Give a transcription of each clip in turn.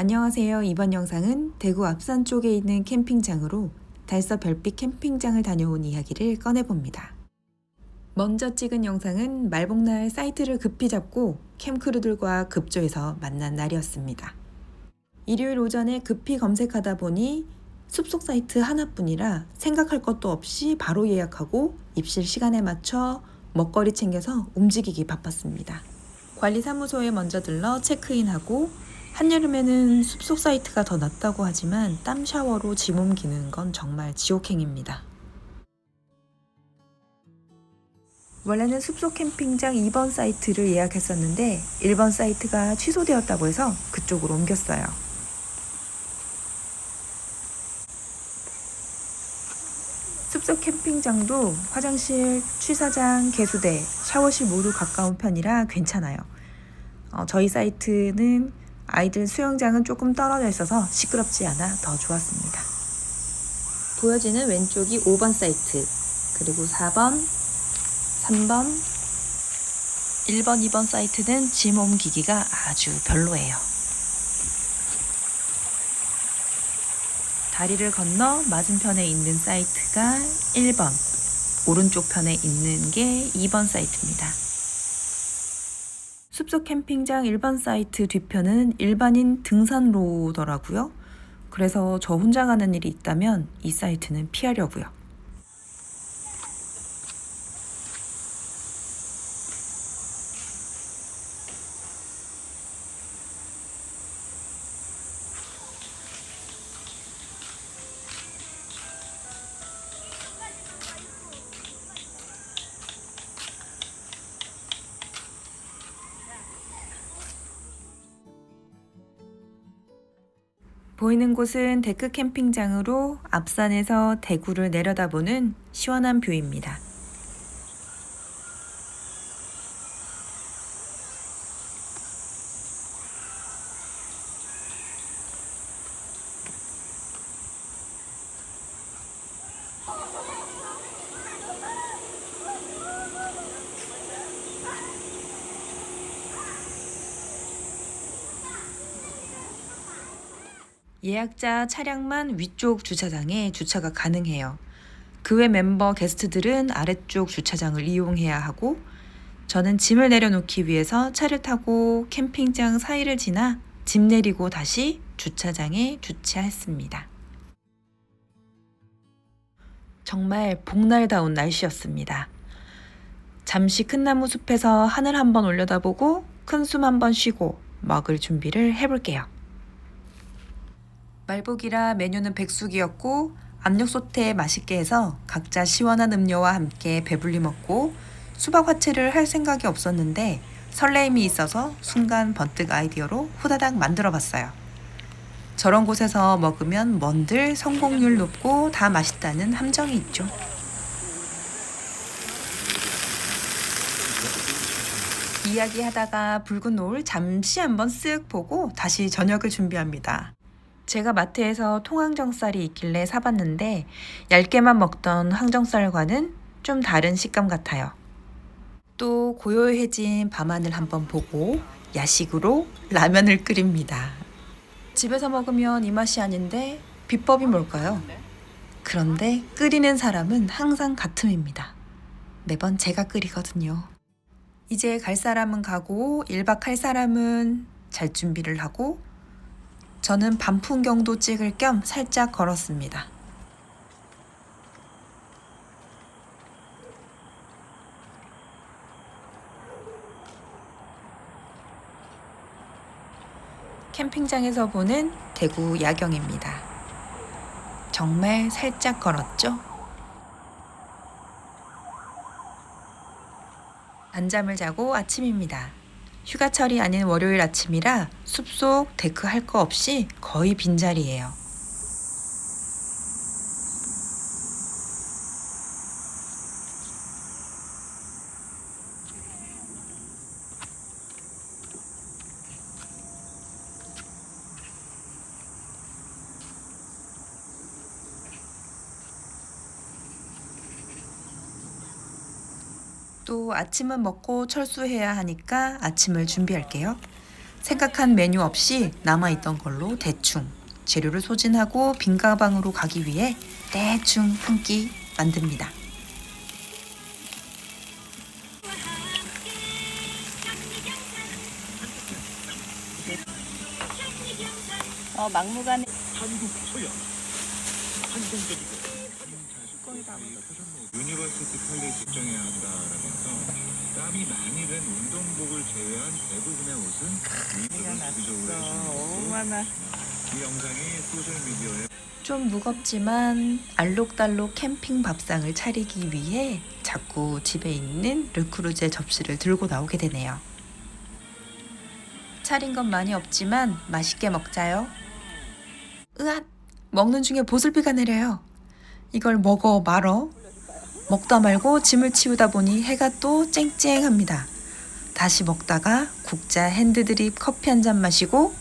안녕하세요. 이번 영상은 대구 앞산 쪽에 있는 캠핑장으로 달서 별빛 캠핑장을 다녀온 이야기를 꺼내봅니다. 먼저 찍은 영상은 말복날 사이트를 급히 잡고 캠크루들과 급조해서 만난 날이었습니다. 일요일 오전에 급히 검색하다 보니 숲속 사이트 하나뿐이라 생각할 것도 없이 바로 예약하고 입실 시간에 맞춰 먹거리 챙겨서 움직이기 바빴습니다. 관리사무소에 먼저 들러 체크인하고 한여름에는 숲속 사이트가 더 낫다고 하지만 땀 샤워로 짐 옮기는 건 정말 지옥행입니다. 원래는 숲속 캠핑장 2번 사이트를 예약했었는데 1번 사이트가 취소되었다고 해서 그쪽으로 옮겼어요. 숲속 캠핑장도 화장실, 취사장, 개수대, 샤워실 모두 가까운 편이라 괜찮아요. 어, 저희 사이트는 아이들 수영장은 조금 떨어져 있어서 시끄럽지 않아 더 좋았습니다. 보여지는 왼쪽이 5번 사이트, 그리고 4번, 3번, 1번, 2번 사이트는 짐 옮기기가 아주 별로예요. 다리를 건너 맞은편에 있는 사이트가 1번, 오른쪽 편에 있는 게 2번 사이트입니다. 숲속 캠핑장 일반 사이트 뒤편은 일반인 등산로더라고요. 그래서 저 혼자 가는 일이 있다면 이 사이트는 피하려고요. 보이는 곳은 데크 캠핑장으로 앞산에서 대구를 내려다보는 시원한 뷰입니다. 예약자 차량만 위쪽 주차장에 주차가 가능해요. 그 외 멤버 게스트들은 아래쪽 주차장을 이용해야 하고 저는 짐을 내려놓기 위해서 차를 타고 캠핑장 사이를 지나 짐 내리고 다시 주차장에 주차했습니다. 정말 복날다운 날씨였습니다. 잠시 큰 나무 숲에서 하늘 한번 올려다보고 큰 숨 한번 쉬고 먹을 준비를 해볼게요. 말복이라 메뉴는 백숙이었고 압력 소태 맛있게 해서 각자 시원한 음료와 함께 배불리 먹고 수박 화채를 할 생각이 없었는데 설레임이 있어서 순간 번뜩 아이디어로 후다닥 만들어 봤어요. 저런 곳에서 먹으면 뭔들 성공률 높고 다 맛있다는 함정이 있죠. 이야기하다가 붉은 노을 잠시 한번 쓱 보고 다시 저녁을 준비합니다. 제가 마트에서 통항정살이 있길래 사봤는데 얇게만 먹던 항정살과는 좀 다른 식감 같아요. 또 고요해진 밤하늘 한번 보고 야식으로 라면을 끓입니다. 집에서 먹으면 이 맛이 아닌데 비법이 뭘까요? 그런데 끓이는 사람은 항상 같음입니다. 매번 제가 끓이거든요. 이제 갈 사람은 가고 1박 할 사람은 잘 준비를 하고 저는 밤 풍경도 찍을 겸 살짝 걸었습니다. 캠핑장에서 보는 대구 야경입니다. 정말 살짝 걸었죠? 안잠을 자고 아침입니다. 휴가철이 아닌 월요일 아침이라 숲속 데크 할 거 없이 거의 빈자리예요. 또 아침은 먹고 철수해야 하니까 아침을 준비할게요. 생각한 메뉴 없이 남아있던 걸로 대충 재료를 소진하고 빈 가방으로 가기 위해 대충 한 끼 만듭니다. 어, 막무가내. 한국 소연 한정적이고 유니버시티 컬리 직정해야 한다라면서 땀이 많이 된 운동복을 제외한 대부분의 옷은 주기적으로 났어. 얼마나. 이 영상이 소셜미디어에 좀 무겁지만 알록달록 캠핑 밥상을 차리기 위해 자꾸 집에 있는 르크루제 접시를 들고 나오게 되네요. 차린 건 많이 없지만 맛있게 먹자요. 으앗! 먹는 중에 보슬비가 내려요. 이걸 먹어 말어? 먹다 말고 짐을 치우다 보니 해가 또 쨍쨍합니다. 다시 먹다가 국자 핸드드립 커피 한 잔 마시고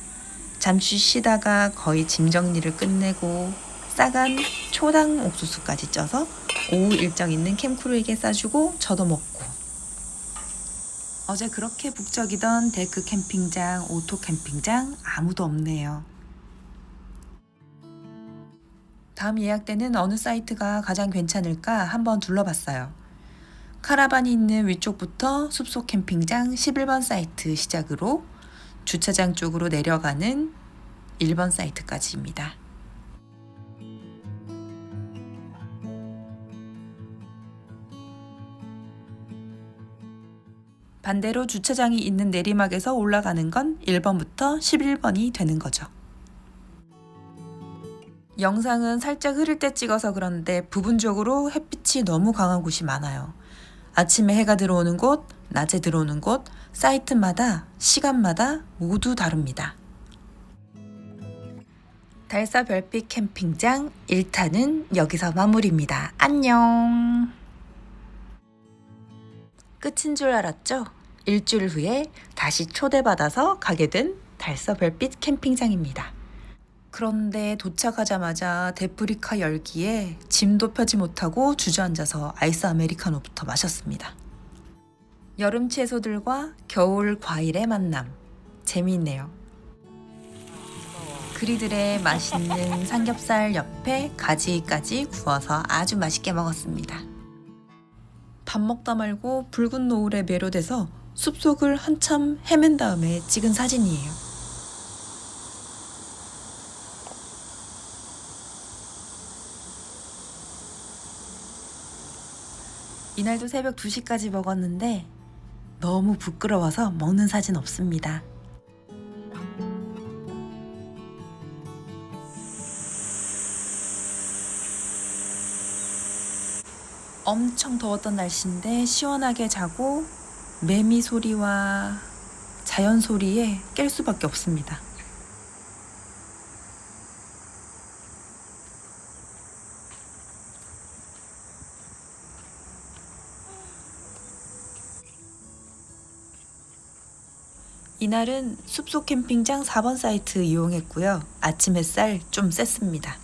잠시 쉬다가 거의 짐 정리를 끝내고 싸간 초당 옥수수까지 쪄서 오후 일정 있는 캠크루에게 싸주고 저도 먹고 어제 그렇게 북적이던 데크 캠핑장, 오토 캠핑장 아무도 없네요. 다음 예약되는 어느 사이트가 가장 괜찮을까 한번 둘러봤어요. 카라반이 있는 위쪽부터 숲속 캠핑장 11번 사이트 시작으로 주차장 쪽으로 내려가는 1번 사이트까지입니다. 반대로 주차장이 있는 내리막에서 올라가는 건 1번부터 11번이 되는 거죠. 영상은 살짝 흐릴 때 찍어서 그런데 부분적으로 햇빛이 너무 강한 곳이 많아요. 아침에 해가 들어오는 곳, 낮에 들어오는 곳, 사이트마다, 시간마다 모두 다릅니다. 달서 별빛 캠핑장 1탄은 여기서 마무리입니다. 안녕! 끝인 줄 알았죠? 일주일 후에 다시 초대받아서 가게 된 달서 별빛 캠핑장입니다. 그런데 도착하자마자 데프리카 열기에 짐도 펴지 못하고 주저앉아서 아이스 아메리카노부터 마셨습니다. 여름 채소들과 겨울 과일의 만남. 재미있네요. 그리들의 맛있는 삼겹살 옆에 가지까지 구워서 아주 맛있게 먹었습니다. 밥 먹다 말고 붉은 노을에 매료돼서 숲속을 한참 헤맨 다음에 찍은 사진이에요. 이날도 새벽 2시까지 먹었는데 너무 부끄러워서 먹는 사진 없습니다. 엄청 더웠던 날씨인데 시원하게 자고 매미 소리와 자연 소리에 깰 수밖에 없습니다. 이날은 숲속 캠핑장 4번 사이트 이용했고요. 아침 햇살 좀 셌습니다.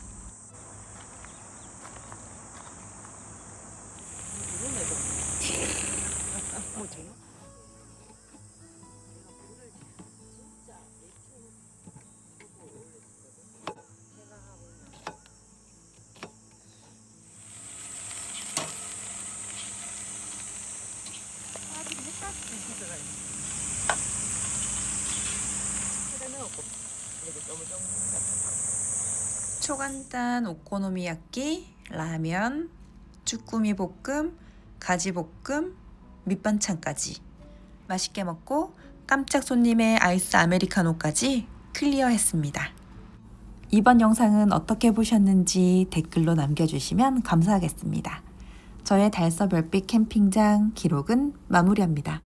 초간단 오코노미야끼, 라면, 쭈꾸미 볶음, 가지 볶음, 밑반찬까지 맛있게 먹고 깜짝 손님의 아이스 아메리카노까지 클리어했습니다. 이번 영상은 어떻게 보셨는지 댓글로 남겨주시면 감사하겠습니다. 저의 달서 별빛 캠핑장 기록은 마무리합니다.